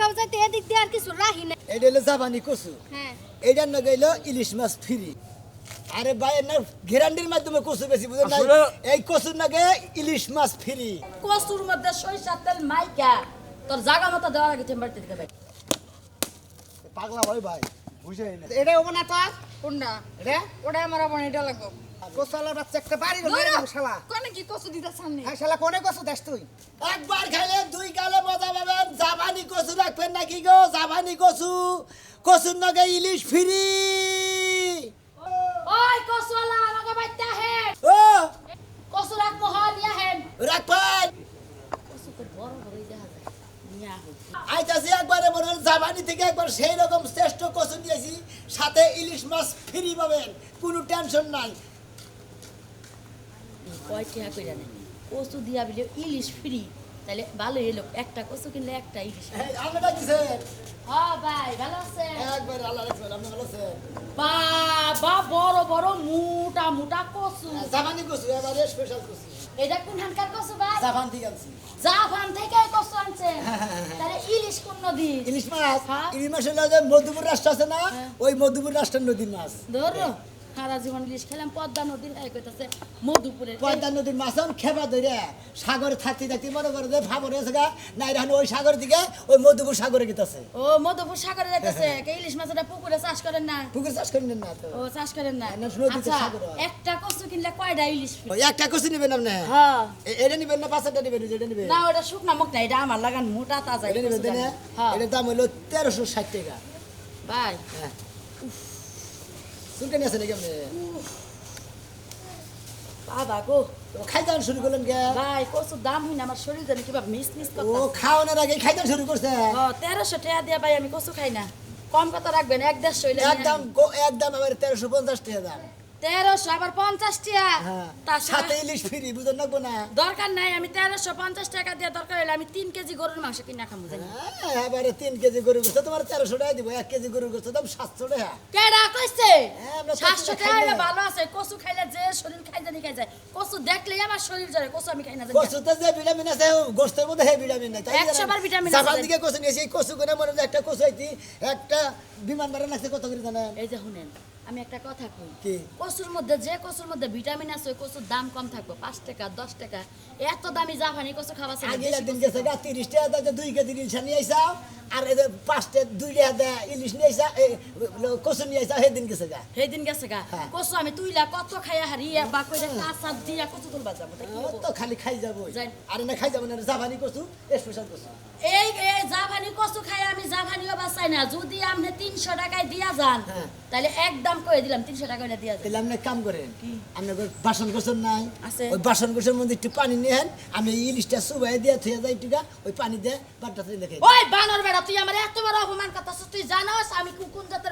খাও যাইতে এদিক দিয়ে আর কিছু রাহি না এটা হলো জাপানি কচু। হ্যাঁ। এটার না গেল ইলিশ মাছ ফ্রি। আরে ভাই না গ্যারান্টির মাধ্যমে কচু বেশি বুঝেন না এই কচুর নাগে ইলিশ মাছ ফ্রি। কচুর মধ্যে তেল মাইকা। তোর জাগা মতো দেওয়ার আগে চেম্বারতে দিতে ভাই পাগলা ভাই ভাই বুঝে না এটা হব না তোর? কোনটা এটা? ওটা আমার আবার এটা লাগবো। কোসালার বাচ্চা একটা বাড়ি গেল শালা। কোনে কি কসু দিতে সামনে? হ্যাঁ শালা কোনে কসু দেশ তুই? একবার খাইলে দুই গালে মজা পাবেন। কচু রাখবেন নাকি গো? জাপানি কচু। কচুর নাগে ইলিশ ফ্রি। ওই কচুওয়ালা আমাকে বাইতে হেন ও! ইয়া রাখবেন। তো বড় বড় দেখা যায়। আইতাছি একবারে মনে হয় জাপানি থেকে একবার সেই রকম শ্রেষ্ঠ কচু নিয়েছি সাথে ইলিশ মাছ ফ্রি পাবেন। কোনো টেনশন নাই। কয় টাকা কইরা নেন কচু দিয়া বিলে ইলিশ ফ্রি তাহলে ভালো এলো একটা কচু কিনলে একটা ইলিশ। হ্যাঁ ভাই ভালো আছেন? বাবা বড় বড় মোটা মোটা কচু। জাপানি কচু এবারে স্পেশাল কচু। এটা কোন হানকার কচু ভাই? জাপান থেকে আনছি। জাপান থেকে কচু আনছেন? তাহলে ইলিশ কোন নদী? ইলিশ মাছ? হ্যাঁ। ইলিশ মাছ হলো যে মধুপুর রাষ্ট্র আছে না? হ্যাঁ। ওই মধুপুর রাষ্ট্রের নদীর মাছ। ধরো। সারা জীবন ইলিশ খেলাম পদ্মা নদীর হ্যাঁ কইতাছে মধুপুরের পয়দা নদীর মাছ খেপা ধরে সাগরে থাকতে থাকতে মনে করে যে ভাবর হয়েছে গা নাই রাখলে ওই সাগর দিকে ওই মধুপুর সাগরে গেতেছে। ও মধুপুর সাগরে যাইতেছে কে ইলিশ মাছটা পুকুরে চাষ করেন না? পুকুর চাষ করেন না তো। ও চাষ করেন না। না, আচ্ছা একটা কচু কিনলে কয়টা ইলিশ ওই একটা কচু নেবেন আপনি? হ্যাঁ। এটা নেবেন না পাঁচটা নেবেন যেটা নেবেন? না ওটা শুকনা মুখ না এটা আমার লাগান মোটা তাজা এটা নেবেন হ্যাঁ। দাম হলো তেরোশো ষাট টাকা। ভাই। হ্যাঁ। চুলকানি আছে নাকি আপনি? বাবা গো। খাইতে শুরু করলেন কে ভাই কচুর দাম হই না আমার শরীর জানি কিবা মিস মিস ও করতে খাওয়ানোর আগে খাইতে শুরু করছে তেরোশো টাকা দিয়া ভাই আমি কচু খাই না। কম কত রাখবেন এক দেড়শো হইলে নিয়ে একদম আমার তেরোশো পঞ্চাশ টাকা দাম। তেরোশো আবার পঞ্চাশ টাকা হ্যাঁ তার সাথে ইলিশ ফ্রি বুঝুন না না? দরকার নাই আমি তেরোশো পঞ্চাশ টাকা দিয়ে দরকার হলে আমি তিন কেজি গরুর মাংস কিনা খামু জানি। হ্যাঁ, এবারে তিন কেজি গরু গোস্ত তোমার তেরোশো টাকা দিব এক কেজি গরু গোস্ত দাম সাতশো টাকা। কেডা কইছে? হ্যাঁ, সাতশো টাকা। ভালো আছে কচু খাইলে যে শরীর খাই জানি খাই যায়। কচু দেখলেই আমার শরীর জ্বরে কচু আমি খাই না জানি। কচুতে যে ভিটামিন আছে গোস্তের মধ্যে হে ভিটামিন নাই একশো বার vitamin আছে। দিকে কচু নিয়েছি কচু করে মনে একটা কচু আইতি একটা বিমান ভাড়া লাগছে কত করে জানেন? এই যে শুনেন আমি একটা কথা কই। কি? কচুর মধ্যে যে কচুর মধ্যে ভিটামিন আছে ওই কচুর দাম কম থাকবে। পাঁচ টাকা দশ টাকা। এত দামি জাপানি কচু খাওয়া আগের দিন গেছে গা তিরিশ টাকা দাও দুই কেজি ইলিশ নিয়ে আইসাও আর পাঁচটা দুই টাকা দেয় ইলিশ নিয়ে আইসা কচু নিয়ে আইসাও সেদিন গেছে গা। সেই দিন গেছে গা। কচু আমি তুইলা কত খাইয়া হারিয়ে বা কইরা কাঁচা দিয়া কচু তুলবা যাব তা খালি খাই যাব। আর না খাই যাব না জাপানি কচু স্পেশাল কচু। এই জাভানি কচু খাই আমি জাভানিও বাঁচাই না যদি আপনি তিনশো টাকায় দিয়া যান হ্যাঁ। তাহলে একদম কয়ে দিলাম তিনশো টাকা দিয়া যান তাহলে আপনি কাম করেন কি? আপনার বাসন কোসন নাই ওই বাসন কোসের মধ্যে একটু পানি নিয়ে আমি এই ইলিশটা সুবাই দিয়ে থুয়ে যাই টিকা ওই পানি দিয়ে বাটটা থেকে দেখে ওই বানর বেড়া তুই আমার এত বড় অপমান করতেছিস তুই জানোস আমি কোন কোন জাতের?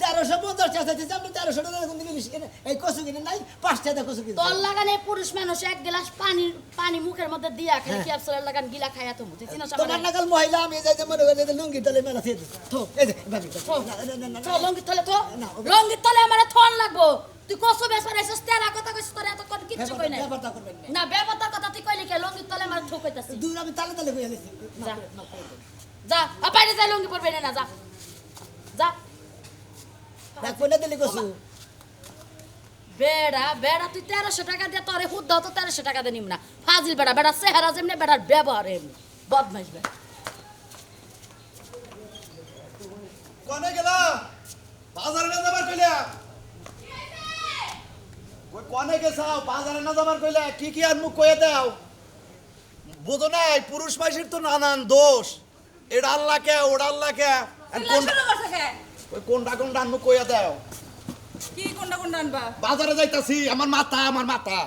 তেরোশো পঞ্চাশ টাকা চাইছে আপনি তেরোশো টাকা কোন ইলিশ কিনে এই কচু কিনে নাই পাঁচ টাকা কচু কিনে তোর লাগানে পুরুষ মানুষ এক গ্লাস পানি পানি মুখের মধ্যে দিয়া খালি হ্যাঁ। ক্যাপসুলের লাগান গিলা খাইয়া তো মুতি চিনস নাগাল মহিলা আমি যাই যে মনে করি লুঙ্গি তলে মেলা থো। এই যে ভাবি থো। না, না, না, না, না। লঙ্গি তলে না, তলে আমার থন লাগবো। তুই কসু তেরা কথা কইছিস তোর এত কোন কিচ্ছু কই নাই। ব্যাপারটা- ব্যাপারটা করবেন না। না ব্যবতার কথা তুই কইলি কে? লঙ্গি তলে আমার থো কইতাছিস দূর আমি তালে তালে গেছি। যা। আপাইরে যা লঙ্গি পরবে না যা। যা। না দিলি কচু বেড়া বেড়া তুই তেরোশো টাকা দিয়ে তোরে হুদ দাও তো তেরোশো টাকা দিয়ে নিম না। ফাজিল বেড়া বেড়া চেহারা যেমনি বেড়ার ব্যবহার এমনি। বদমাইশ বেড়া কোনে গেলা? বাজারে না যাবার কইলা? কই কোনে গেছাও বাজারে না যাবার কইলা? কি কি আর মুখ কইয়া দাও? বুঝো নাই পুরুষ মাইসের তো নানান দোষ। এটা আল্লাহ কে ওটা আল্লাহ কে? ওই কোনটা কোনটা আর মুখ কইয়া দাও? কি কোনটা কোনটা আনবা? বাজারে যাইতাছি আমার মাথা আমার মাথা।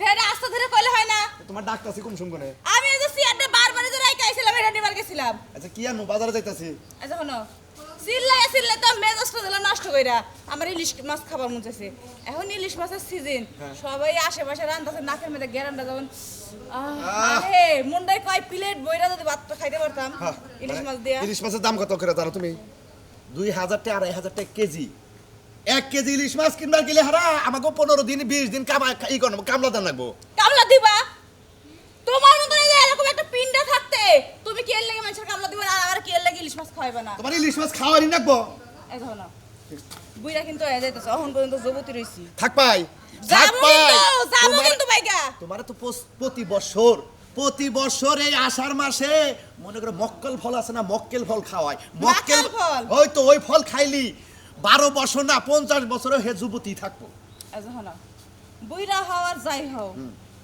ফেরে আস্তে ধরে কইলে হয় না। তোমার ডাকতাছি কোন সময় আমি এই যে সিয়ারটা বারবার যে রাইকা আইছিলাম এটা নিবার গেছিলাম। আচ্ছা কি আনু বাজারে যাইতাছি। আচ্ছা শোনো চিল্লাই চিল্লাই তো মেজাজটা দিলাম নষ্ট কইরা আমার ইলিশ মাছ খাবার মন চাইছে। এখন ইলিশ মাছের সিজন সবাই আশেপাশে রান্দাছে নাকের মধ্যে গ্যারান্ডা যখন আহ, আরে মুন্ডাই কয় প্লেট বইরা যদি ভাতটা খাইতে পারতাম হ্যাঁ, ইলিশ মানে মাছ দিয়া। ইলিশ মাছের দাম কত করে জানো তুমি? দুই হাজার টাকা আড়াই হাজার টাকা কেজি। এক কেজি ইলিশ মাছ কিনবার গেলে হারা আমাকে পনেরো দিন বিশ দিন কামা ই করব কামলা দেন লাগবো। কামলা দিবা? তোমার মতো এরকম একটা পিন্ডা থাকতে তুমি কি এর লাগে মানুষের কামলা দিবা? আর আমার কি এর লাগে ইলিশ খাওয়াইবা না? তোমার ইলিশ মাছ খাওয়ারই নাকবো এই দেখো না বুইরা কিন্তু হয়ে যাইতেছে অহন পর্যন্ত যুবতী রইছি। থাক পাই থাক পাই। যাব কিন্তু বাইকা তোমার তো প্রতি বছর প্রতি বছর এই আষাঢ় মাসে মনে করো মক্কেল ফল আছে না মক্কেল ফল খাওয়ায়। মক্কেল ফল? ওই তো ওই ফল খাইলি। বারো বছর না পঞ্চাশ বছরও হে যুবতী থাকব। বুইরা হওয়ার যাই হও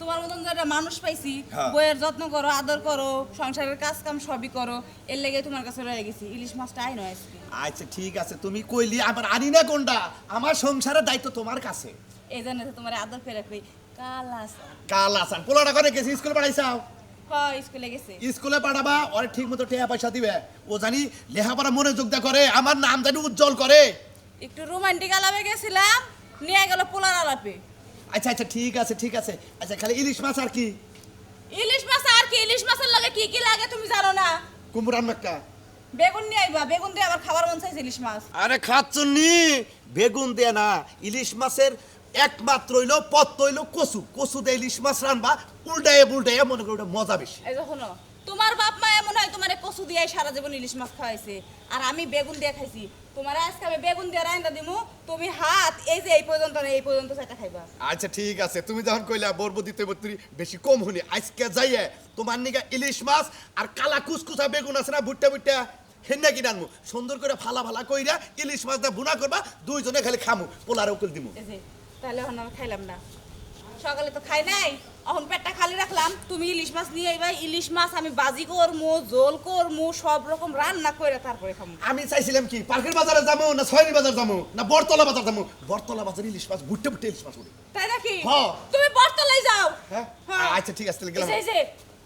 তোমার মতন যারা মানুষ পাইছি হ্যাঁ। বইয়ের যত্ন করো আদর করো সংসারের কাজ কাম সবই করো এর লেগে তোমার কাছে রয়ে গেছি। ইলিশ মাছটা আই নয় আজকে। আচ্ছা ঠিক আছে তুমি কইলি আবার আনি না কোনটা? আমার সংসারের দায়িত্ব তোমার কাছে। এই জন্য তোমার আদর করে কই কালাস কাল আসান পোলাটা করে গেছি স্কুলে পাঠাইছাও? স্কুলে গেছে। স্কুলে পাঠাবা ওরে ঠিক মতো টাকা পয়সা দিবে। ও জানি লেখাপড়া মনোযোগ দা করে আমার নাম জানি উজ্জ্বল করে। একটু রোমান্টিক আলাপে গেছিলাম নিয়ে গেল পোলার আলাপে। আচ্ছা আচ্ছা ঠিক আছে ঠিক আছে। আচ্ছা খালি ইলিশ মাছ আর কি? ইলিশ মাছ আর কি ইলিশ মাছের লাগে কি কি লাগে তুমি জানো না? কুমড়ার মেক্কা বেগুন নিয়ে আইবা বেগুন দিয়ে আবার খাবার মন চাইছে ইলিশ মাছ। আরে খাচ্ছনি বেগুন দিয়ে না ইলিশ মাছের একমাত্র হইল পত্ত হইল কচু। কচু দিয়ে ইলিশ মাছ রানবা উল্টায় উল্টায় মনে করো ওটা মজা বেশি। এই যখন তোমার বাপ মা এমন হয় তোমার কচু দিয়ে সারা জীবন ইলিশ মাছ খাওয়াইছে। আর আমি বেগুন দিয়ে খাইছি। তোমার আজকে আমি বেগুন দিয়ে রান্না দিমু তুমি হাত এই যে এই পর্যন্ত না এই পর্যন্ত সেটা খাইবা। আচ্ছা ঠিক আছে। তুমি যখন কইলা বরবো দিতে বত্রি বেশি কম হনি আজকে যাইয়ে তোমার নিগা ইলিশ মাছ আর কালা কুসকুসা বেগুন আছে না ভুট্টা ভুট্টা হেন্না কি আনমু। সুন্দর করে ফালা ফালা কইরা ইলিশ মাছ দা বুনা করবা দুইজনে খালি খামু পোলার উকিল দিমু। তাহলে এখন খাইলাম না। সকালে তো খাই নাই। এখন পেটটা খালি রাখলাম। তুমি ইলিশ মাছ নিয়ে আইবা। ইলিশ মাছ আমি বাজি করমু জোল করমু সব রকম রান্না করে তারপরে খামু। আমি চাইছিলাম কি পার্কের বাজারে যাব না ছয়নি বাজার যাব না বরতলা বাজার যাব? বরতলা বাজারে ইলিশ মাছ ভুট্টা ভুট্টা ইলিশ মাছ উঠে তাই নাকি? হ্যাঁ। তুমি বরতলায় যাও। হ্যাঁ? হ্যাঁ। আচ্ছা ঠিক আছে তাহলে গেলাম। এই যে,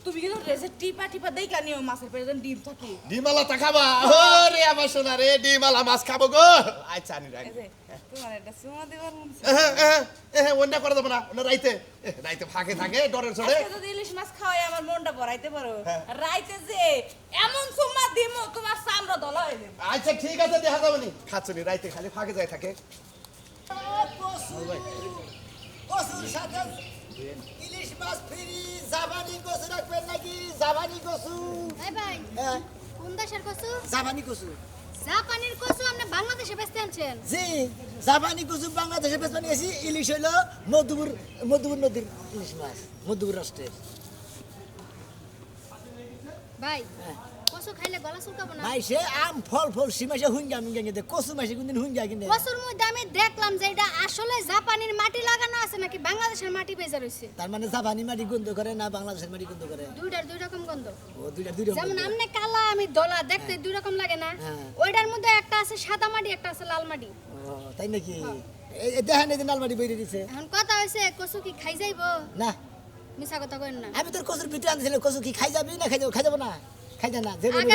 তুমি কিন্তু ড্রেসে টিপা টিপা দেখা নিও মাছের পেটে ডিম থাকে। ডিমালা তা খাবা? ওরে আমার সোনা রে ডিমালা মাছ খাব গো। আচ্ছা আনি যে, তোমার একটা চুমা দেবার মন হ্যাঁ হ্যাঁ করে দেবো না। অন্য রাইতে রাইতে ফাঁকে থাকে ডরের চড়ে আজকে যদি ইলিশ মাছ খাওয়াই আমার মনটা ভরাইতে পারো। হ্যাঁ। রাইতে যে এমন চুমা দিমু তোমার চামড়া দলা হয়ে আচ্ছা ঠিক আছে দেখা যাবে নি। খাচ্ছনি রাইতে খালি ফাঁকে যায় থাকে। কচুর সাথে ইলিশ মাছ ফ্রি জাপানি কচু রাখবেন নাকি? জাপানি কচু। এই ভাই হ্যাঁ। কোন দেশের কচু? জাপানি কচু। জাপানের কচু আপনি বাংলাদেশে বেচতে আনছেন? জি জাপানি কচু বাংলাদেশে বেশ বানিয়েছি ইলিশ হইল মধুপুর মধুপুর নদীর ইলিশ মাছ মধুপুর রাষ্ট্রের। ভাই হ্যাঁ। কচু খাইলে গলা চুলকাবো না। মাইসে আম ফল ফল সীমাসে হুঙ্গা মুঙ্গা কচু মাসে কোনদিন হুঙ্গা কিনে কচুর মধ্যে আমি দেখলাম যে এটা আসলে জাপানের মাটি লাগানো আছে নাকি বাংলাদেশের মাটি তার মানে জাপানি মাটি গন্ধ করে না বাংলাদেশের মাটি গন্ধ করে? দুইটার দুই রকম গন্ধ। ও দুইটা দুই রকম যেমন আমনে কালা আমি দলা দেখতে দুই রকম লাগে না। হ্যাঁ। ওইটার মধ্যে একটা আছে সাদা মাটি একটা আছে লাল মাটি। ও, তাই নাকি? এই দেখেন এই যে নালমাটি বইরে দিছে। এখন কথা হয়েছে কচু কি খাই যাইবো? না। মিছা কথা কইন না। আমি তোর কচুর ভিতরে আনছিলাম কচু কি খাই যাবি না খাই যাব? খাই যাব না। না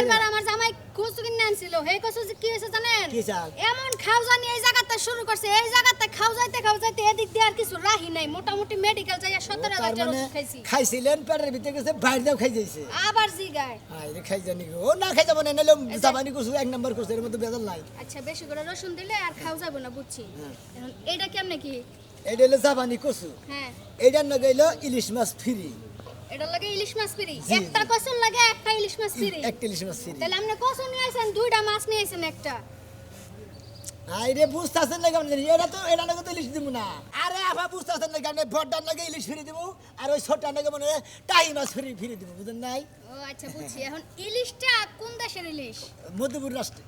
না। আমার জামাই কচু কিনে আনছিল। সেই কচু যে কি হয়েছে জানেন? কি চাল? এমন খাও জানি এই জায়গাতে শুরু করছে এই জায়গাতে এদিক দিয়ে আর কিছু রাহি নাই। মোটামুটি মেডিকেল যাইয়া মানে খাইছি। খাইছিলেন পেটের ভিতরে গেছে বাইরে দিয়েও খাই যাইছে। আবার জি গায় হাই রে খাই জানি গো। ও না খাই যাব না জাপানি কচু এক নম্বর কচু এর মধ্যে বেজাল নাই। আচ্ছা বেশি করে রসুন দিলে আর খাও যাব না বুঝছি। হ্যাঁ। এখন এইটা কেমনে কি? এটা হলো জাপানি কচু। হ্যাঁ। এইটার নগে হইল ইলিশ মাছ ফ্রি। এটা লাগে ইলিশ মাছ ফ্রি একটা। কচুর লাগে একটা ইলিশ মাছ ফ্রি একটা ইলিশ মাছ ফ্রি তাহলে আপনি কচু নিয়ে আইছেন দুইটা মাছ নিয়ে আইছেন একটা। আই রে বুঝতেছেন না কেমন এটা তো এটা নাকি তো ইলিশ দিব না। আরে আফা বুঝতেছেন না কেমন বড়টার নাকি ইলিশ ফ্রি দিব আর ওই ছোটটার নাকি মনে টাই মাছ ফ্রি ফ্রি দিব বুঝেন নাই? ও আচ্ছা বুঝছি। এখন ইলিশটা কোন দেশের ইলিশ? মধ্যপুর রাষ্ট্রে।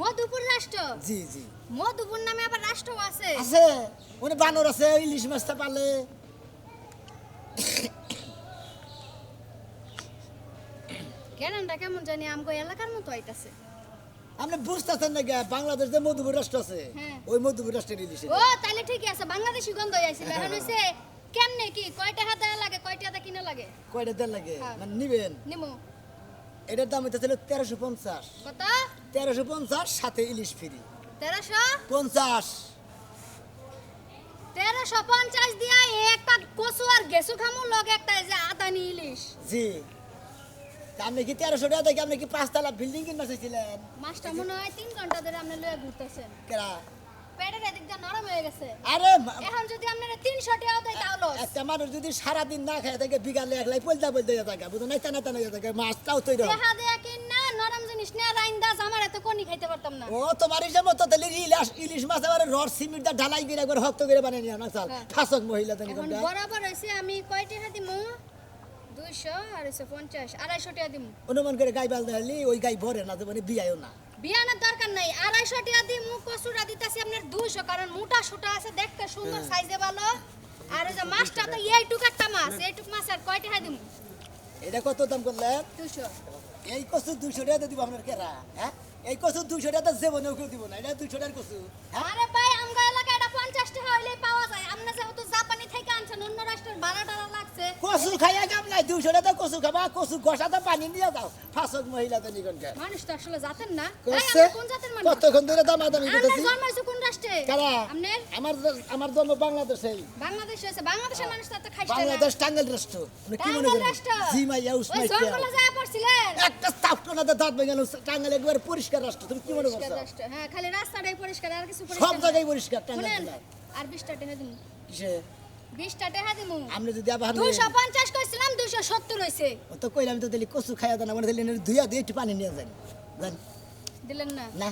মধুপুর রাষ্ট্র? জি জি। মধুপুর নামে আবার রাষ্ট্র আছে। আছে। ওনে বানর আছে ইলিশ মাছটা পালে। কেনানটা কেমন জানি আমগো এলাকার মতো আইতাছে। আপনি বুঝতেছেন না বাংলাদেশ যে মধুপুর রাষ্ট্র আছে হ্যাঁ। ওই মধুপুর রাষ্ট্রের ইলিশ ও তাহলে ঠিকই আছে বাংলাদেশি গন্ধ আইছিল এখন হইছে কেমনে কি কয়টা হাতে লাগে কয়টা হাতে কিনা লাগে? কয়টা তেল লাগে? হ্যাঁ। মানে নিবেন? নিমু। এটার দাম হইতেছিল তেরোশো পঞ্চাশ। কত? তেরোশো পঞ্চাশ সাথে ইলিশ ফ্রি। তেরোশো? পঞ্চাশ। তেরোশো পঞ্চাশ দিয়া একটা কচু আর গেসু খামু লগে একটা যে আদানি ইলিশ। জি। আপনি কি তেরোশো টাকা দেখে আপনি কি পাঁচতলা বিল্ডিং কিনতে চাইছিলেন? মাছটা মনে হয় তিন ঘণ্টা ধরে আপনি লয়ে ঘুরতেছেন। কেরা? পেটের এদিক দিয়ে নরম হয়ে গেছে। আরে এখন যদি আপনারা তিনশো টাকাও দেয় তাহলে একটা মানুষ যদি সারাদিন না খায় থাকে বিকালে একলাই পলতা পলতে থাকে বুঝো না টানা টানা থাকে মাছটাও তৈরি দেখা দেয়া কিন না নরম জিনিস নিয়ে রাইন দাস আমার ও তোমার হিসাব মতো তাহলে ইলিশ ইলিশ মাছ আবার রড সিমেন্ট দা ঢালাই করে একবার করে বানিয়ে নিও না চাল। হ্যাঁ। মহিলা তো বরাবর আমি দুইশো আর পঞ্চাশ আড়াইশো টাকা দিমু। অনুমান করে গাই বাল দেখালি ওই গাই ভরে না তো মানে বিয়াও না। বিয়ানোর দরকার নাই আড়াইশো টাকা দিম কচুরা দিতেছি আপনার দুইশো কারণ মোটা সোটা আছে দেখতে সুন্দর সাইজে ভালো। আর ওই যে মাছটা তো এইটুক একটা মাছ এইটুক মাছ আর কয় টাকা দিমু? এটা কত দাম করলে দুশো এই কচু দুইশো টাকা দিব আপনার কেরা হ্যাঁ? এই কচু দুইশো টাকা জীবনেও কেউ দিব না এটা দুইশো টাকার কচু হ্যাঁ? আরে ভাই আমগা এলাকায় এটা পঞ্চাশ টাকা হইলেই পাওয়া যায়। আপনি যেহেতু জাপানি থেকে আনছেন অন্য রাষ্ট্রের ভাড়া টাড়া লাগছে। কচু খাইয়া কাম নাই দুইশো টাকা কচু খাবা কচু গসাতে পানি দিয়ে দাও ফাঁসক মহিলা তো নিকনকার মানুষ তো আসলে জাতেন না। কোন জাতের মানুষ? কতক্ষণ ধরে দামাদামি আপনার করতেছি? জন্মাইছে কোন রাষ্ট্রে? কারা? আমার আমার জন্ম বাংলাদেশেই বাংলাদেশ হয়েছে। বাংলাদেশের মানুষ তো খাইছে না। বাংলাদেশ টাঙ্গাইল রাষ্ট্র। আপনি কি মনে করেন? জি মাইয়া ওই উসমাই জঙ্গলে যায় পড়ছিলেন। একটা স্থাপনাতে দাঁত ভেঙে গেল টাঙ্গাইল একবার পরিষ্কার রাষ্ট্র তুমি কি মনে করছ? হ্যাঁ খালি রাস্তাটাই পরিষ্কার আর কিছু সব পরিষ্কার। জায়গায় পরিষ্কার। আর বিশটা টেনে দিন কিসে? বিশটা টেনে দিমু। আমরা যদি আবার দুইশো পঞ্চাশ কইছিলাম দুইশো সত্তর হয়েছে ও তো কইলাম তো দিলি কচু খাইয়া দেন আমার দিলি ধুইয়া দিয়ে একটু পানি নিয়ে যান। দিলেন না? না।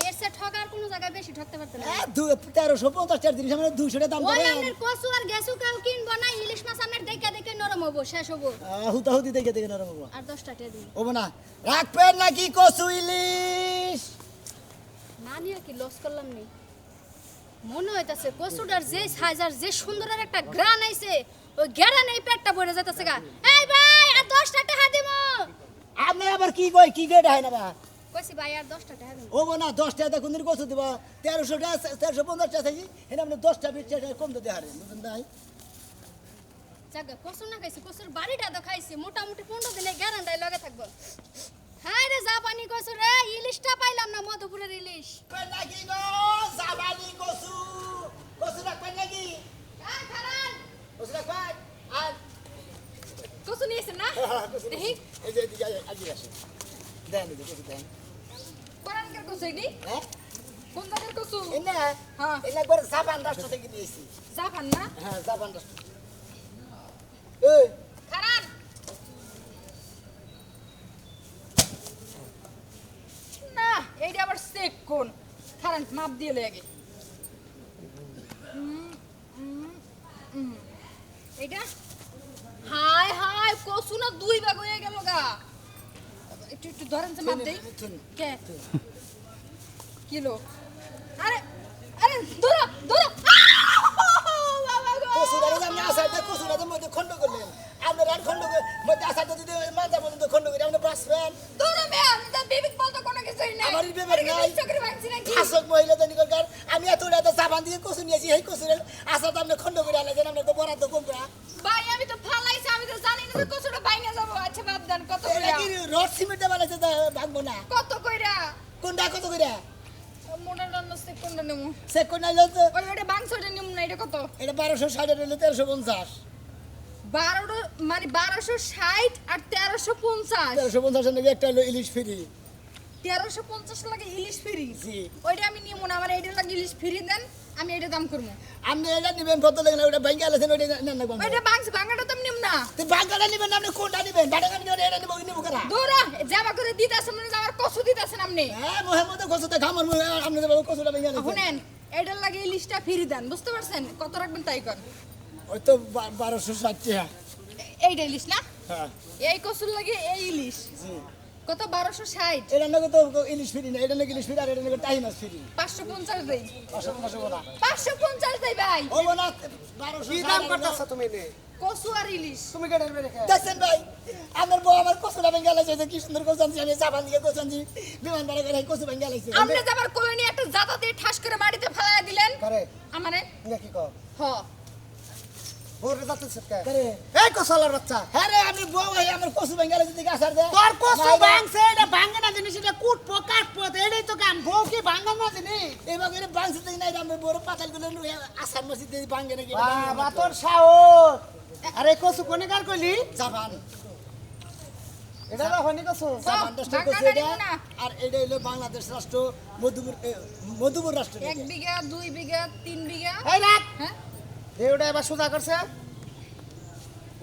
এর সে ঠকার কোনো জায়গায় বেশি ঠকতে পারতেন না। তেরোশো পঞ্চাশ টাকার জিনিস আমরা দুইশো টাকা দাম ওই আপনার কচু আর গেছু কেউ কিনবো না ইলিশ মাছ আপনার দেখে দেখে নরম হব শেষ হব। হুতাহুতি দেখে দেখে নরম হব। আর দশটা টেনে দিন হব না। রাখবেন নাকি কচু ইলিশ? না নিয়ে কি লস করলাম নি? মনে হইতাছে কচুটার যে সাইজ আর যে সুন্দরের একটা গ্রান আইছে ওই গ্রান এই পেটটা ভরে যাইতাছে গা। এই ভাই আর দশটা টাকা দিব। আপনি আবার কি কই? কি গেট হয় না কইছি ভাই আর দশটা টাকা দিব না। দশ টাকা কোন দিন দিবা তেরোশো টাকা তেরোশো পঞ্চাশ টাকা থাকি এটা আপনি দশটা বিশ টাকা কম দিতে নাই জাগা কচু না খাইছি কচুর বাড়িটা তো খাইছি মোটামুটি পনেরো দিনে গ্যারান্টাই লগে থাকব। হাই রে জাপানি কচু রে ইলিশটা পাইলাম না মধুপুরের ইলিশ। নাকি গো জাবানি কচু কচু রাখবেন নাকি খারান, কচু রাখবেন আর নিয়েছেন না? দেখি। এই যে এদিকে আজি দেন এই যে দেন। কোরআনকার এটি হ্যাঁ? কোন এনে? হ্যাঁ। এনে একবার জাপান রাষ্ট্র থেকে নিয়েছি জাপান না? হ্যাঁ জাপান রাষ্ট্র। এই। খারান! না এইটা আবার চেক কোন? খারান মাপ দিয়ে লাগে এইটা হাই হাই কচু না দুই ভাগ হয়ে গেল গা। একটু একটু ধরেন যে মাপ দেই। কে? কিলো আরে আরে ধরো ধরো। বাবা গো কচুরারে যে আপনি আসারটা কচুরাতে মধ্যে খণ্ড করলেন আপনার আর খণ্ড করে মধ্যে আসারটা তা না। কত কইরা? কোনটা কত করে মোটা রান্না সে কোনটা নেমু? সে কোন আইলো তো ওই বাংশটা নেমু না এটা কত? এটা বারোশো ষাট হইল তেরোশো পঞ্চাশ। বারোটা মানে বারোশো ষাট আর তেরোশো পঞ্চাশ। তেরোশো পঞ্চাশের নাকি একটা হলো ইলিশ ফ্রি। তেরোশো পঞ্চাশ লাগে ইলিশ ফ্রি? জি। ওইটা আমি নিমু না আমার এইটা লাগে ইলিশ ফ্রি দেন। আমি এটা দাম করব। আপনি এটা নিবেন কত না ওটা ব্যাংকে আলেছেন ওইটা নেন না ওইটা বাংশ বাংলাটা তো নিম না। তো বাংকাটা নিবেন আপনি কোনটা নিবেন? বাটাকা নিবেন এটা নিবো নিবো কারা? দৌড়া জামা করে দিতে আসেন মানে আমার কসু দিতে আসেন আপনি। হ্যাঁ মোহাম্মদ কসুতে ঘামর আপনি বাবু কসুটা ব্যাংকে শুনেন এটার লাগে ইলিশটা ফ্রি দেন বুঝতে পারছেন? কত রাখবেন তাই কর। ওই তো বা- বারোশো ষাট টাকা। এইটা ইলিশ না? হ্যাঁ। এই কসুর লাগে এই ইলিশ জি। কত? বারোশো ষাট। এটা নাকি তো ইলিশ ফ্রি না এটা নাকি ইলিশ ফ্রি আর এটা নাকি টাই মাছ ফ্রি পাঁচশো পঞ্চাশ দেই। অসম অসম না। পাঁচশো পঞ্চাশ দেই ভাই। ও না বারোশো কি দাম করতেছ তুমি নে কসু আর ইলিশ। তুমি কেটে রেখে। দেখছেন ভাই আমার বউ আমার কসুটা ব্যাংকে আলেছে কি সুন্দর কসু আনছি আমি জাপান দিয়ে কসু আনছি। বিমান ভাড়া করে কসু ব্যাংকে আলেছে আপনি যাবার কোলে নিয়ে একটা জাতা দিয়ে ঠাস করে মাটিতে ফেলাইয়া দিলেন? করে? আমারে? ইয়া কি কও? হ। ভোরে যাচ্ছে কে করে এই কসালার বাচ্চা। হ্যাঁ আমি বউ ভাই আমার কসু ব্যাংকে আলেছে আসার দে। তোর কসু ভাঙছে এটা ভাঙে না জিনিস এটা কুটপো কাটপো এটাই তো কাম। বউ কি ভাঙা না জিনিস? এবার করে বাংসি থেকে নাই আমি বড় পাতালগুলো আসার মসজিদ দিয়ে বাঙ্গে নাকি বাবা তোর সাহস! আরে কসু কোনে কার কইলি জাপান এটা তো হনি কসু জাপান রাষ্ট্র কসু এটা। আর এটা হলো বাংলাদেশ রাষ্ট্র মধুপুর মধুপুর রাষ্ট্র এক বিঘা দুই বিঘা তিন বিঘা। এই রাখ হ্যাঁ? দে ওটা এবার সোজা করছে।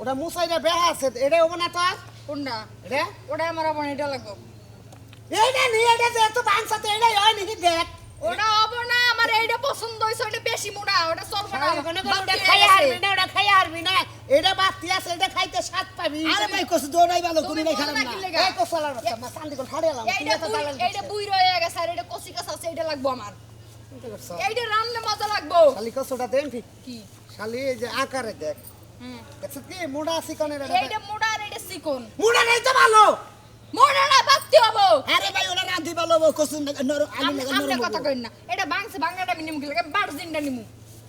ওটা মুসাইটা বেহা আছে। এটা হব না তোর? কোনটা? এটা ওটা আমার আবার এটা লাগবো। এইটা নি এটা যেহেতু ভাঙছে তো এটাই হয় নাকি দেখ। ওটা হব না আমার এইটা পছন্দ হয়েছে ওটা বেশি মোটা ওটা চলবে না। ওটা খাই হারবি না ওটা খাই হারবি না। এটা বাতি আছে এটা খাইতে স্বাদ পাবি। আরে ভাই কসু দৌড়াই ভালো কোনটাই বলো খারাপ না? এই কোসালার বাচ্চা মা চান্দিগুল ফাড়ে এলাম তুই এইটা এইটা বুই রয়ে গেছে আর এটা কচি কাঁচা আছে এইটা লাগবো আমার। এইটা রান্না মজা লাগবো। শালি কসুটা দেন ঠিক। কি? শালি এই যে আকারে দেখ। হুম। দেখছিস কি? মোড়া চিকনের এইটা মোটা আর এটা চিকন মোড়া নেই তো ভালো। মোটা না বাকতে হব। আরে ভাই ওরা রান্ধি ভালো কসু নরম আলু আমি লাগা নরম কথা কই না। এটা বাংছে বাংলাটা আমি নিমু লাগে? বার্জিনটা নিমু।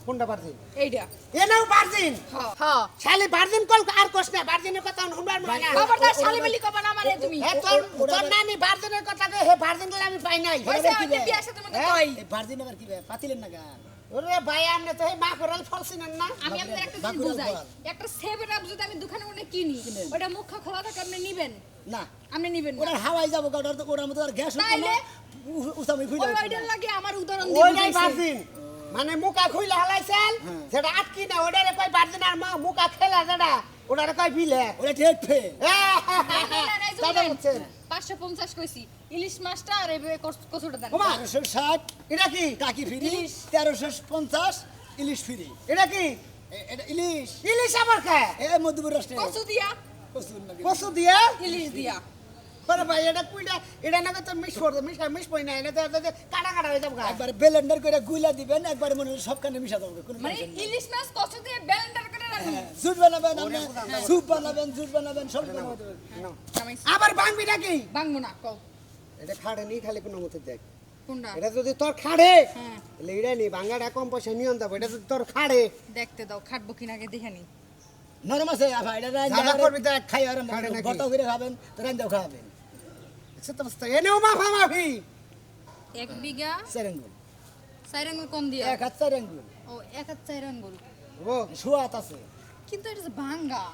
কোনটা বার্জিন এইটা। এ নাও বার্জিন হ্যাঁ শালি বার্জিন কল আর কোস না বার্জিনের কথা হুনবার মানে। না খবরদার শালিমালি কবা না আমারে তুমি। হে তোর তোর নানি বার্জিনের কথা কে হে বার্জিন আমি পাই নাই। হইছে কি আপনি বে? বিয়ার সাথে মধ্যে হ্যাঁ? কই? এই ভার্জিন আবার কি পাতিলেন না গান ওরে ভাই তো হে মা করাল ফলছিলেন না। আমি আপনাদের একটা জিনিস বুঝাই। একটা সেভেন আপ যদি আমি দোকানে কোনে কিনি ওটা মুখ খোলা থাকে আপনি নিবেন? না। আপনি নিবেন না। ওরা হাওয়াই যাব গা তো ওটার মতো আর গ্যাস? উসামি খুলে ওই ওইটার লাগে আমার উদাহরণ ওই দিয়ে নাই মানে মুখা খুইলা হালাইছেন সেটা আটকি না ওটারে কই বার্জিন আর মা মুকা খেলা যেটা ওটারে কই বিলে। ওটা ঠিক ফে না, না, না, এই যে তাইটা বলেন। বুঝছেন 550 কইছি। ইলিশ মাছটা আর এই কচ- কচুটা দেন। বারোশো ষাট। এটা কি? টাকি ফ্রি। তেরোশো পঞ্চাশ। ইলিশ ফ্রি। এটা কি? এটা ইলিশ। ইলিশ আবার খায় এ মধ্যপুর রাষ্ট্রে কচু দিয়া। কসু দিয়া? ইলিশ দিয়া। পরে ভাই এটা কুইটা এটা নাকি তো মিস করতে মিস মিস পই না এটা তো এটা তো কাটা কাটা হয়ে যাবে একবার বেলেন্ডার করে গুইলা দিবেন একবার মনে হয় সবখানে মিশা কোনো মানে ইলিশ মাছ কচু দিয়ে ব্লেন্ডার করে রাখুন। জুট বানাবেন আপনি স্যুপ বানাবেন জুট বানাবেন সব বানাবেন। আবার ভাঙবি নাকি বাংবো না কও। এটা খাড়ে নি খালি কোনো মতে দেখ। কোনটা? এটা যদি তোর খাড়ে হ্যাঁ। তাহলে এটা নি কম পয়সা নিয়ন যাব এটা যদি তোর খাড়ে। দেখতে দাও খাটবো কিনা আগে দেখে নি। নরম আছে আফা এটা করবি দেখ। খাই আর খাড়ে নাকি? বর্তা করে খাবেন তো খাবেন। সে তো অবস্থা। এনেও মাফা মাফি। এক বিঘা? চার আঙ্গুল কম দিয়া। এক হাত চার আঙ্গুল ও এক হাত চার আঙ্গুল ও সোয়াত আছে। কিন্তু এটা যে ভাঙ্গা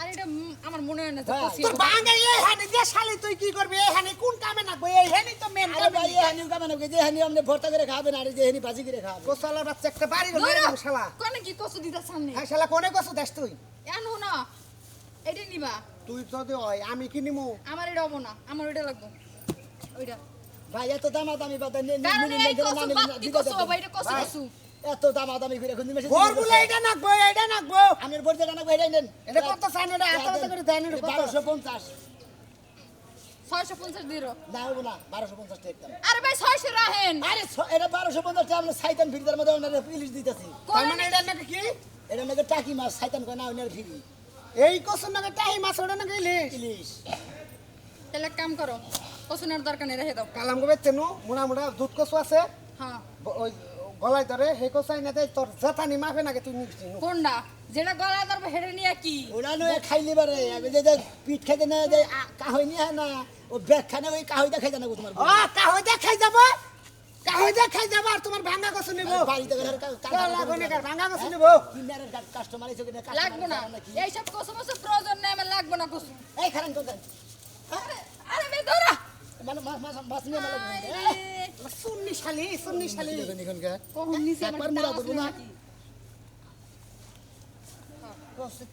আর এটা আমার মনে হয় না যে কচি তোর এই হানি দিয়ে শালি তুই কি করবি? এই হানি কোন কামে নাকবো? এই হানি তো মেন এই হানি কামান হবে যে হানি আপনি ভর্তা করে খাবেন আর যে হানি ভাজি করে খাবেন। কোসালার বাচ্চা একটা বাড়ি গেল শালা। কোনে কি কচু দিতা সামনে? হ্যাঁ শালা কোনে কসু দেশ তুই? এন না এটা নিবা। তুই যদি হয় আমি কি নিমু? আমার এটা হব না আমার ওইটা লাগবো। ওইটা। ভাই এত দামা দামি বাদা নিয়ে কারণ এই কচু বাতি কচু হবে। এটা কচু কচু। এত দামা দামি করে খুঁজি মেশে ভোর বলে এটা নাকবো এটা নাকবো। আপনার বর্জা টানা কইরাই নেন। এটা কত চাই না এটা এত এত করে দেয় না এটা কত? বারোশো পঞ্চাশ। ছয়শো পঞ্চাশ দিল না হব না বারোশো পঞ্চাশ টাকা একদম আরে ভাই ছয়শো রাহেন আরে এটা বারোশো পঞ্চাশ টাকা আমরা সাইতান ফিরিদার মধ্যে ওনার ইলিশ দিতেছি। তার মানে এটা নাকি কি? এটা নাকি টাকি মাছ সাইতান কয় না ওনার ফিরি। এই কসুর নাকি টাই মাছ ওটা নাকি ইলিশ? ইলিশ। তাহলে কাম করো কচু দরকার নেই রেখে দাও। কালাম গবে তেনু মোড়া মোড়া দুধ কসু আছে? হ্যাঁ। ওই গলায় ধরে সেই কসাই না দেয় তোর জেঠানি মাফে নাকি তুই নিবি কোনটা যেটা গলা ধরবো হেঁটে নিয়ে কি? ওরা নয় খাইলে পারে আমি যে পিঠ খাইতে না যে কাহই নিয়ে না ও ব্যাগ খানে ওই কাহইটা খাইতে না গো তোমার ও কাহই দেখাই যাব? কাহই দেখাই যাব আর তোমার ভাঙা কসু নিব? বাড়িতে গেলে কা- কা- লাগনে কার ভাঙা কসু নিব? কিনারের কা- কাস্টমার এসে কিনা লাগবো না। এইসব কচু মচু প্রয়োজন নেই আমার লাগবো না কচু এই খারান তো আরে আরে বে ধরা মানে মাছ মাছ মাছ নিয়ে মানে সুন্নি শালি সুন্নি শালি। কখন নিচে একবার মুড়া তাও না? নাকি?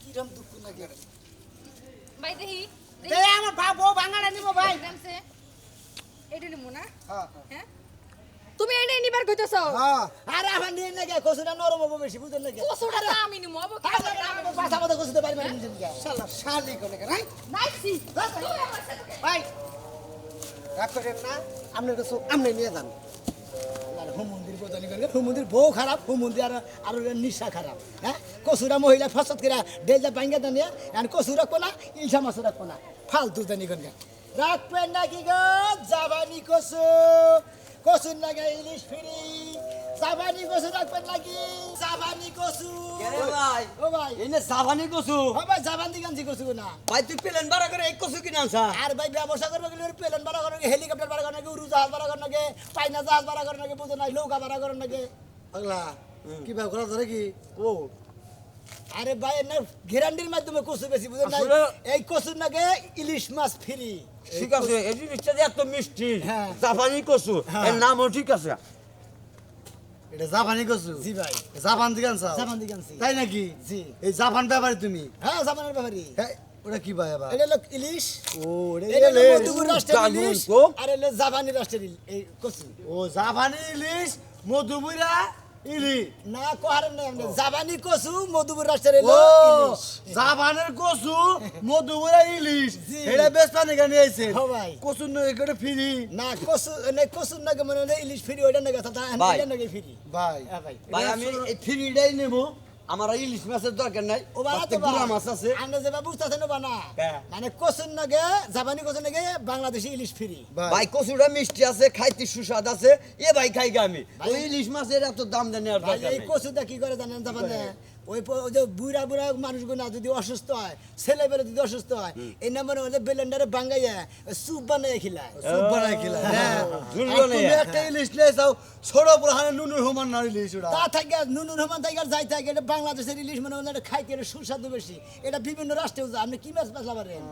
কিরম দুঃখ লাগে ভাই দেখি দে আমার বাপ বউ নিব ভাই। দেখি এটা নিবো না? হ্যাঁ হ্যাঁ। তুমি এটাই নিবার কইতেছ? হ্যাঁ আরে আমার নিয়ে না গে কসুটা নরম হব বেশি বুঝলেন নাকি? কচুটা তো আমি কি? হবে আমি পাছা মতো কসুতে পারবেন না বুঝলেন কে শালা শালি কোনে রাই নাইছি তুমি আমার ভাই রাগ করেন না আপনি কিছু আপনি নিয়ে যান। হুমন্দির বোঝানি করে হুমন্দির বউ খারাপ, হুমন্দির আর ওর নিশা খারাপ হ্যাঁ? কসুরা মহিলা ফসত করে ডেলটা বাইঙ্গা দানিয়া, আর কসু রাখব না ইলশা মাছ রাখব না ফালতু জানি কোন রাখবেন নাকি গো? জাবানি কসু, কসুর নাকি ইলিশ ফিরি। জাবানি কসু রাখবেন নাকি? জাবানি কসু কেরে ভাই? ও ভাই। এনে সাবানি কসু ও ভাই জাবান দিগানছি কসু না। ভাই তুই প্লেন বাড়া করে এক কসু কিনে আনছা। আর ভাই ব্যবসা করবে গেলে প্লেন ভাড়া করার হেলিকপ্টার ভাড়া করার নাকি উড়ু জাহাজ ভাড়া করার নাকি পাইনা জাহাজ ভাড়া করার নাকি বুঝো না নৌকা ভাড়া করার নাকি। পাগলা কি ভাই ঘোরা ধরে কি? ও। আরে ভাই না গ্যারান্টির মাধ্যমে কচু বেশি বুঝো না এই কচুর নাকি ইলিশ মাছ ফ্রি। ঠিক আছে এই জিনিসটা এত মিষ্টি হ্যাঁ। জাপানি কসু হ্যাঁ। এর নামও ঠিক আছে। এটা জাপানি জি ভাই। জাপান দিকে আনছা? জাপান দিকে আনছি। তাই নাকি? জি। এই জাপান ব্যাপারে তুমি? হ্যাঁ জাপানের ব্যাপারই হ্যাঁ, ওটা কি ভাই আবার? এটা ইলিশ। ও এটা এটা হলো মধুপুর রাষ্ট্রের ইলিশ আর হলো জাপানি রাষ্ট্রের এই কচু। ও জাপানি ইলিশ মধুপুরা না জাপানি মধুপুর রাষ্ট্রের ইলিশ। জাপানের মধুপুরা ইলিশ। এটা বেশ পানি গানি আইছে। হ্যাঁ ভাই। করে ফ্রি। না কচু না কচুর নাকি মনে ইলিশ ফ্রি ওইটা নাকি তা এটা নাকি ফ্রি। ভাই। হ্যাঁ ভাই। ভাই আমি এই ফ্রিটাই নেব। আমার ইলিশ মাছের দরকার নাই। ও বাবা তো গুড়া মাছ আছে। আমরা যেবা বুঝতেছেন বা না। মানে কচুর নাগে জাপানি কচুর নাগে বাংলাদেশি ইলিশ ফ্রি। ভাই। কচুটা মিষ্টি আছে খাইতে সুস্বাদ আছে। এ ভাই খাই গা আমি। ওই ইলিশ মাছের এত দাম দেন আর ভাই এই কচুটা কি করে জানেন জাপানে? ওই যে বুড়া বুড়া মানুষগুলো যদি অসুস্থ হয় ছেলে বেলে যদি অসুস্থ হয় এই নাম্বার হলে বেলেন্ডারে বাঙ্গাই স্যুপ বানাই খিলায়। সুপ বানাই খেলা হ্যাঁ। আর বানাইয়া। তুমি একটা ইলিশ নিয়ে যাও ছোট পুরাহানে নুনুর রহমান না ইলিশ তা থাকে নুনুর রহমান থাকে আর যাই থাকে এটা বাংলাদেশের ইলিশ মানে হয় খাইতে এটা সুস্বাদু বেশি। এটা বিভিন্ন রাষ্ট্রেও যায়। আপনি কি মাছ মাছ পারেন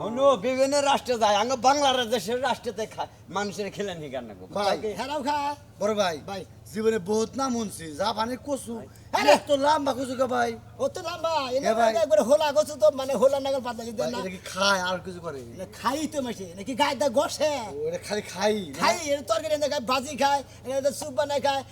কোনো বিভিন্ন রাষ্ট্রে যায় আঙ্গ বাংলার দেশের রাষ্ট্রেতে খায় মানুষের খেলে নি গান ভাই হেরাও খা। বড় ভাই ভাই। জীবনে বহুত নাম শুনছি জাপানি কচু। হ্যাঁ। এত লম্বা কচু কে ভাই। ও তো লম্বা হ্যাঁ ভাই। একবার হোলা কচু তো মানে হোলা নাগাল পাতলা যদি না। কি খায় আর কিছু করে? না, খাই তো মাসে নাকি গায়ে দা গসে ও, এটা খালি খাই খাই এর তরকারি এনে খায় ভাজি খায় এনে স্যুপ বানায় খায়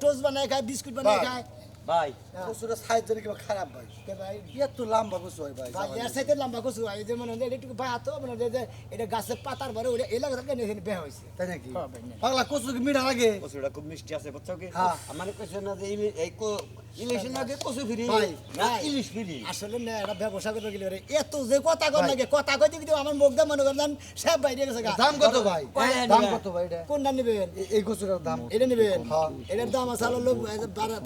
টোস্ট বানায় খায় বিস্কুট বানায় খায়। ভাই। কচুটা সাইজ ধরে কিবা খারাপ ভাই। কে ভাই? এত লম্বা কচু হয় ভাই ভাই এর সাথে লম্বা কচু হয় যে মানে এটা একটু ভাই হাতো মানে যে- যে এটা গাছের পাতার ভরে ওটা এলাকা থেকে এখানে বের হয়েছে তাই নাকি? হ্যাঁ না। পাগলা কচু কি মিঠা লাগে? কচুটা খুব মিষ্টি আছে বুঝছ কি? হ্যাঁ। আমার কইছে না যে এই কো- ইলিশের নাকি কচু ফ্রি ভাই, না ইলিশ ফ্রি। আসলে না এটা ব্যবসা করতে গেলে রে, এত যে কথা কর লাগে কথা কইতে কিন্তু আমার মুখ দিয়ে মনে করেন সব বাইরে গেছে গা। দাম কত ভাই? দাম কত ভাই এটা? কোনটা নেবেন? এই কচুটার দাম। এটা নেবেন? হ্যাঁ। এটার দাম আছে হলো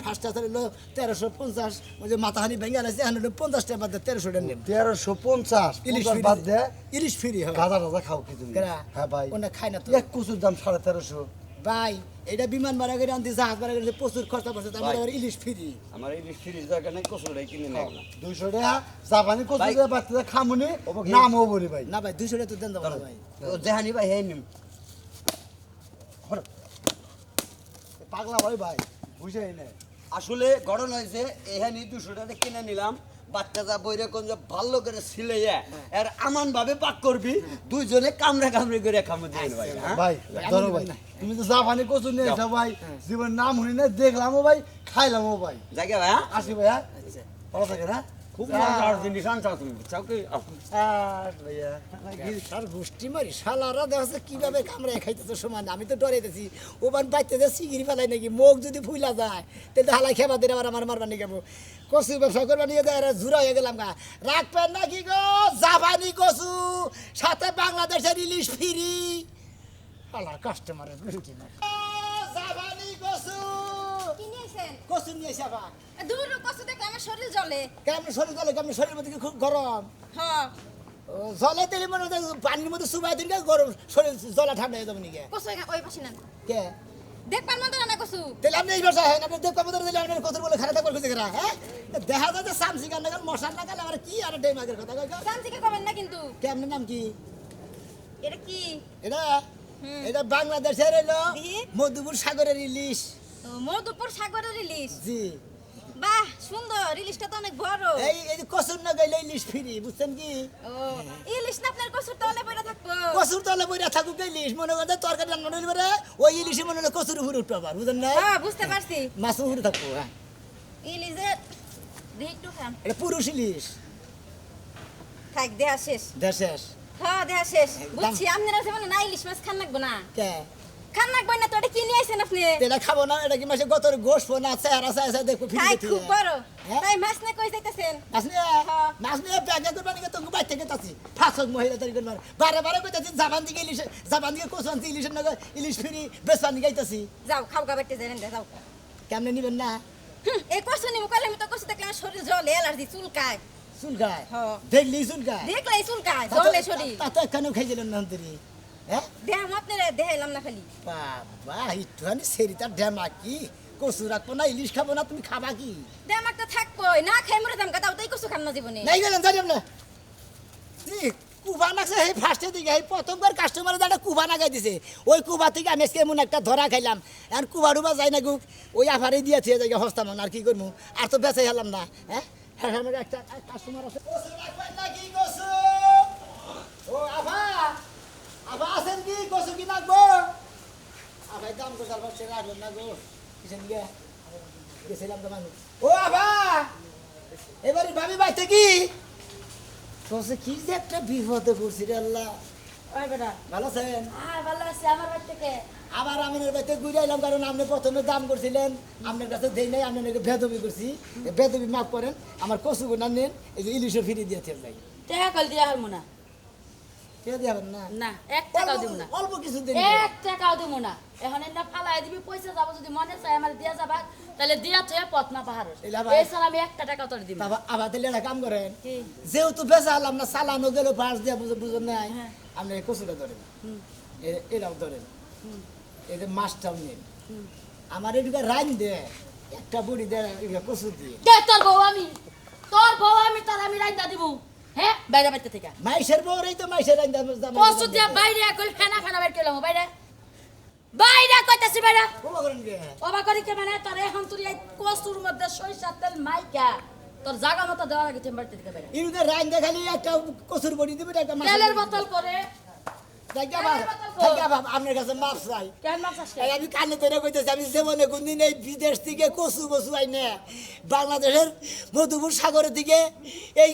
ফার্স্ট আছে হলো তেরোশো পঞ্চাশ ওই যে মাথাহানি ভেঙে আছে এখন পঞ্চাশ টাকা বাদ দিয়ে তেরোশো টাকা নেবেন তেরোশো পঞ্চাশ ইলিশ বাদ দে। ইলিশ ফ্রি হবে। গাঁদা টাজা খাও কি তুমি? হ্যাঁ ভাই। ওনা খায় না তো। এক কচুর দাম সাড়ে তেরোশো। ভাই এটা বিমান ভাড়া করে আনতে জাহাজ ভাড়া করে প্রচুর খরচা পড়ছে তারপরে ভাই। আবার ইলিশ ফ্রি। আমার ইলিশ ফ্রি দরকার নাই কচুটাই কিনে নেব না দুইশো টাকা জাপানি। বাচ্চাদের খামুনি কি? নামও ভাই। না ভাই দুশো টাকা তো দেন দেবো না ভাই। ও ভাই নিম। পাগলা ভাই ভাই বুঝে নে। আসলে গড়ন হয়েছে এখানে দুশো টাকা কিনে নিলাম। বাচ্চা যা বইরে কোন যে ভালো করে ছিলে এর আমান ভাবে পাক করবি দুইজনে কামড়ে কামড়ে করে খামু দিয়ে ভাই হ্যাঁ? ভাই ধরো ভাই তুমি তো জাপানি কচু নিয়ে এসো ভাই জীবন নাম শুনি না দেখলামও ভাই খাইলামও ভাই। জায়গা ভাই হ্যাঁ? আসি ভাই হ্যাঁ? ভালো থাকে না? খুব মজার জিনিস আনছাও তুমি বুঝছাও কি? আস ভাইয়া সার গোষ্ঠী মারি শালারা দেখা কীভাবে কামড়ায় খাইতেছে সমান আমি তো ডরাইতেছি ওবার বাইতে যে সিগিরি ফেলাই নাকি মুখ যদি ফুলা যায় তাহলে হালাই খেবা দিন আবার আমার মারবা নিয়ে কচু ব্যবসা করবা নিয়ে যায় জুড়া হয়ে গেলাম গা। রাখবেন নাকি গো? জাপানি কচু সাথে বাংলাদেশের ইলিশ ফিরি। হালা কাস্টমারের জাপানি কচু কচু নিয়ে এসে আবার। দূর কষ্ট আমার শরীর জ্বলে। কেমন শরীর জলে কেমন শরীরের মধ্যে কি খুব গরম? হ্যাঁ। জলে দিলে মনে হয় পানির মধ্যে সুবাই দিলে গরম শরীর জলা ঠান্ডা হয়ে যাবে নাকি? কষ্ট ওই পাশে না কে? দেখবার মতো না কসু? তাহলে আপনি এই ভাষা হ্যাঁ আপনি দেব কবুতর দিলে আপনি কত বলে খারাপ করে খুঁজে গেরা হ্যাঁ? দেখা যায় যে সামসি গান লাগাল মশার লাগাল আমার কি আর ডে মাগের কথা কই শান্তিকে করবেন না কিন্তু। কেমন নাম কি? এটা কি? এটা? এটা বাংলাদেশের দি? মধুপুর সাগরের ইলিশ। মধুপুর সাগরের ইলিশ? জি। বাহ সুন্দর ইলিশটা তো অনেক বড়। এই এই কসুর না গেলে ইলিশ ফিরি বুঝছেন কি? ও ইলিশ না আপনার কসুর তলে পড়ে থাকব। কসুর তলে বইরা থাকুক ইলিশ মনে করছে তরকারি রান্না হইলে পরে ওই ইলিশে মনে হলো কসুর উপরে উঠতে বুঝেন না হ্যাঁ বুঝতে পারছি। মাছ উপরে থাকব হ্যাঁ। ইলিশের দিয়ে একটু খান। এটা পুরুষ ইলিশ। থাক দেহা শেষ। দেশের হ্যাঁ দেহা শেষ। বুঝছি আপনারা যেমন না ইলিশ মাছ খান লাগবো না। কে? খান লাগবো না তো এটা কি নিয়ে আইছেন আপনি? এটা খাব না এটা কি মাসে গত গোশ না চেহারা চেহারা দেখো ফিরে খাই খুব বড়। হ্যাঁ? তাই মাছ না কই যাইতেছেন? মাছ নিয়ে হ্যাঁ। মাছ নিয়ে ব্যাগে করবা নাকি তোকে বাইর থেকে তাছি। ফাঁসক মহিলা তৈরি করবার বারে বারে কইতাছি জাপান দিকে ইলিশ জাপান দিকে কোচ আনছি ইলিশের নগে ইলিশ ফিরি বেসপানি গাইতাছি যাও খাও গা বেটে যাই যাও। কেমনে নিবেন না? এই কষ্ট নিব আমি তো কষ্ট দেখলে শরীর জলে অ্যালার্জি চুলকায়। চুলকায়? হ্যাঁ। দেখলি চুলকায়? দেখলে চুলকায় জলে শরীর তা তো একখানেও খাই দিলেন না হ্যাঁ? দেহ আপনারা দেখাইলাম না খালি। বাবা একটুখানি সেরি তার ড্যামা কি কচু রাখব না ইলিশ খাব না তুমি খাবা কি? আমার তো থাকব না খাই মরে দাম কথা তাই কষ্ট খান না জীবনে। নাই গেলেন জানি না। কুবা নাকছে সেই ফার্স্টের দিকে এই প্রথমবার কাস্টমারে কুবা নাগাই দিছে। ওই কুবা থেকে আমি আজকে এমন একটা ধরা খাইলাম। আর কুবা ডুবা যাই না গু ওই আফারে দিয়েছে জায়গা হস্তা মন আর কি করব আর তো বেঁচে হেলাম না হ্যাঁ? হ্যাঁ হ্যাঁ আমার একটা কাস্টমার আছে। ও আফা আফা আছেন কি? কসু কি লাগবো আফাই দাম তো সারবার সে রাখবেন না গো কিসেন গে গেছিলাম তো মানুষ। ও আফা এবারে ভাবি বাইতে কি? কসু কি যে একটা বিপদে পড়ছি রে আল্লাহ। ওই বেটা ভালো আছেন? হ্যাঁ ভালো আছি। আমার বাড়ি থেকে? আবার আমিনের বাড়িতে ঘুরে এলাম কারণ আপনি প্রথমে দাম করছিলেন। আপনার কাছে দেই নাই আপনি নাকি বেদবি করছি। বেদবি মাফ করেন আমার কচু গুণা নেন এই যে ইলিশে ফিরে দিয়েছে ভাই টাকা কল দিয়া হল না? এক টাকাও দিব না। অল্প- কিছু এক টাকাও দিব না। এখন না ফালাই দিবি পয়সা যাব যদি মনে আমার দিয়া যাবা তাহলে দিয়া পথ না এই সাল আমি একটা টাকা তোর দিব আবার তাহলে একটা কাম করেন যেহেতু বেচা আলাম না চালানো গেল পাঁচ দিয়ে বুঝে বুঝে নাই হ্যাঁ। আপনি কচুটা ধরেন। এরাও ধরেন। মাছটাও নেন। আমার এটুকু রাইন দে একটা বড়ি দে কচু দিয়ে। তোর বউ আমি। তোর বউ আমি তোর আমি রাইন্দা দিব। হ্যাঁ বাইরে বাইতে থেকে। মাইসের বউরেই তো মাইসের রাইন পশু দিয়া বাইরে কল ফেনা ফেনা বের কেলাম বাইরে। বাইরে কইতাছি বাইরে। ক্ষমা করেন কে করি কে মানে? তোর এখন তুই এই কসুর মধ্যে সরিষা তেল মাইকা। তোর জায়গা মতো দেওয়ার আগে চেম্বার থেকে বাইরে। ইউকে রাইন দেখালি একটা কচুর বড়ি দিবে একটা তেলের বোতল করে আপনার কাছে মাপ চাই। মাছ আসছে আমি কানে ধরে কইতেছি আমি জীবনে কোনদিন এই বিদেশ থেকে কচু কচু আইনে বাংলাদেশের মধুপুর সাগরের দিকে এই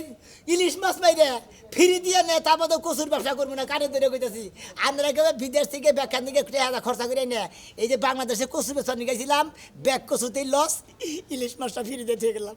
ইলিশ মাছ মাইরে ফিরি দিয়ে নে তারপর তো কচুর ব্যবসা করব না কানে ধরে কইতেছি। আমরা কেউ বিদেশ থেকে ব্যাখ্যান থেকে টাকা খরচা করে নে। এই যে বাংলাদেশে কচু বেচা নিয়ে গেছিলাম ব্যাগ কচুতেই লস ইলিশ মাছটা ফিরি দিয়ে গেলাম।